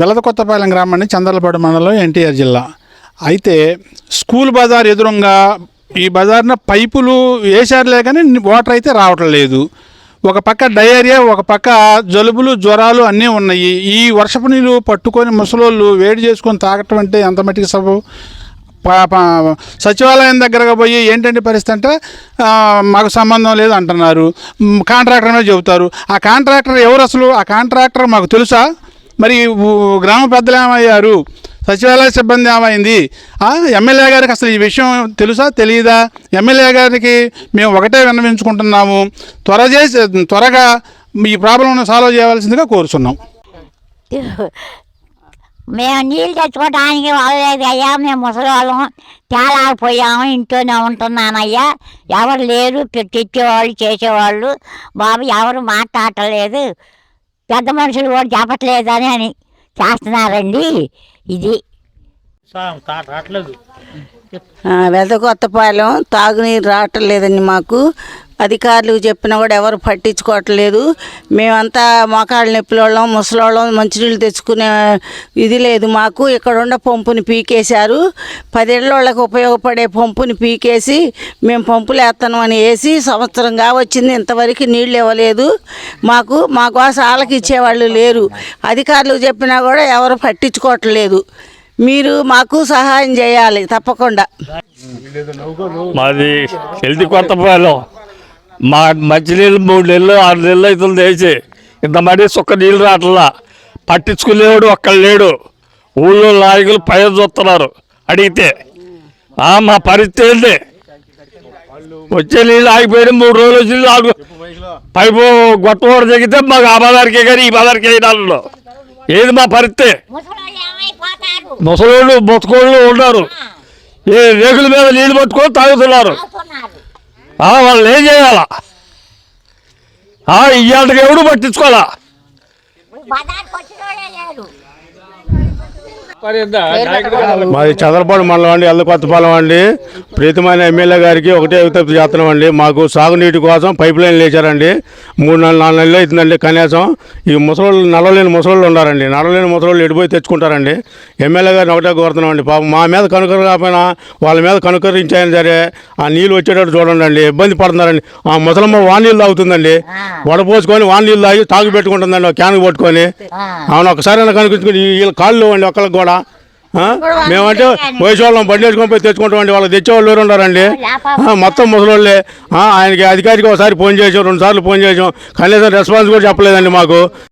వెలదకొత్తపాలెం గ్రామం అండి చందర్లపాడు మండలం ఎన్టీఆర్ జిల్లా. అయితే స్కూల్ బజార్ ఎదురుగా ఈ బజార్న పైపులు వేశారులే కానీ వాటర్ అయితే రావటం లేదు. ఒక పక్క డయేరియా ఒక పక్క జలుబులు జ్వరాలు అన్నీ ఉన్నాయి. ఈ వర్షపు నీళ్ళు పట్టుకొని ముసలోళ్ళు వేడి చేసుకొని తాగటం అంటే ఎంత మట్టికి సబు సచివాలయం దగ్గరగా పోయి ఏంటంటే పరిస్థితి అంటే మాకు సంబంధం లేదు అంటున్నారు. కాంట్రాక్టర్ మీద చెబుతారు. ఆ కాంట్రాక్టర్ ఎవరు అసలు? ఆ కాంట్రాక్టర్ మాకు తెలుసా? మరి గ్రామ పెద్దలు ఏమయ్యారు? సచివాలయ సిబ్బంది ఏమైంది? ఎమ్మెల్యే గారికి అసలు ఈ విషయం తెలుసా తెలియదా ఎమ్మెల్యే గారికి మేము ఒకటే విన్నవించుకుంటున్నాము. త్వర చేసి త్వరగా ఈ ప్రాబ్లంను సాల్వ్ చేయవలసిందిగా కోరుచున్నాం. మేము నీళ్ళు తెచ్చుకోవడానికి వాళ్ళలేదు అయ్యా. మేము ముసలివాళ్ళం తేలాకపోయాము ఇంట్లోనే ఉంటున్నానయ్యా ఎవరు లేరు తెచ్చేవాళ్ళు చేసేవాళ్ళు. బాబు ఎవరు మాట్లాడలేదు పెద్ద మనుషులు కూడా చెప్పట్లేదని అని చేస్తున్నారండి. ఇది వెద కొత్తపాలెం తాగునీరు రావటం లేదండి మాకు. అధికారులు చెప్పినా కూడా ఎవరు పట్టించుకోవట్లేదు. మేమంతా మోకాళ్ళ నొప్పులోళ్ళం ముసలోళ్ళం మంచినీళ్ళు తెచ్చుకునే ఇది లేదు. మాకు ఇక్కడున్న పంపుని పీకేశారు. పదేళ్ళకి ఉపయోగపడే పంపుని పీకేసి మేము పంపులు వేస్తామని వేసి సంవత్సరంగా వచ్చింది. ఇంతవరకు నీళ్ళు ఇవ్వలేదు. మాకు మా కోసం వాళ్ళకి ఇచ్చేవాళ్ళు లేరు. అధికారులు చెప్పినా కూడా ఎవరు పట్టించుకోవట్లేదు. మీరు మాకు సహాయం చేయాలి తప్పకుండా. మాది కొత్తపాలెం మా మంచినీళ్ళు మూడు నెలలు ఆరు నెలలు అవుతుంది వేసి ఇంత మరీ సుక్క నీళ్ళు రావట్లా. పట్టించుకునేవాడు ఒక్కడు లేడు. ఊళ్ళో నాయకులు పైన చూస్తున్నారు. అడిగితే ఆ, మా పరిస్థితి ఏంటి వచ్చే నీళ్ళు ఆగిపోయిన మూడు రోజులు వచ్చి నాలుగు పైపు గొట్టవాడు తగ్గితే మాకు ఆ బజార్కే కానీ ఈ బజార్కే అయినా ఏది మా పరిస్థితి? ముసలోళ్ళు బతుకోళ్ళు ఉన్నారు. ఏ రేకుల మీద నీళ్ళు పట్టుకొని తాగుతున్నారు. వాళ్ళు ఏం చేయాలా? ఇవాళకి ఎవడు పట్టించుకోవాలా? మాది చదరపాడు మండలం అండి ఎల్లకొత్తపాలెం అండి. ప్రీతమైన ఎమ్మెల్యే గారికి ఒకటే విజ్ఞప్తి చేస్తున్నాం అండి. మాకు సాగునీటి కోసం పైప్ లైన్ లేచారండి. మూడు నెలలు నాలుగు నెలలు అవుతుందండి కనీసం. ఈ ముసలోళ్ళు నడవలేని ముసలోళ్ళు ఉన్నారండి. నడవలేని ముసలోళ్ళు ఎడిపోయి తెచ్చుకుంటారండి. ఎమ్మెల్యే గారిని ఒకటే కోరుతున్నాం అండి. పాపం మా మీద కనుకరు కాకపోయినా వాళ్ళ మీద కనుకరించాయని సరే ఆ నీళ్ళు వచ్చేటట్టు చూడండి అండి. ఇబ్బంది పడుతున్నారండి. ఆ ముసలమ్మ వాన్ నీళ్ళు తాగుతుందండి. వడపోసుకొని వాన్ నీళ్ళు తాగి తాగి పెట్టుకుంటుందండి. ఒక క్యాన్ పట్టుకొని. అవును ఒకసారి కనుకొచ్చుకుని వీళ్ళ కాళ్ళు అండి ఒక్కళ్ళకి కూడా? మేమంటే వయసు వాళ్ళం బండి వేసుకొని పోయి తెచ్చుకుంటామండి. వాళ్ళకి తెచ్చేవాళ్ళు ఎవరు ఉన్నారండి? మొత్తం ముసలోళ్ళే. ఆయనకి అధికారికి ఒకసారి ఫోన్ చేసాం రెండు సార్లు ఫోన్ చేసాం. కనీసం రెస్పాన్స్ కూడా చెప్పలేదండి మాకు.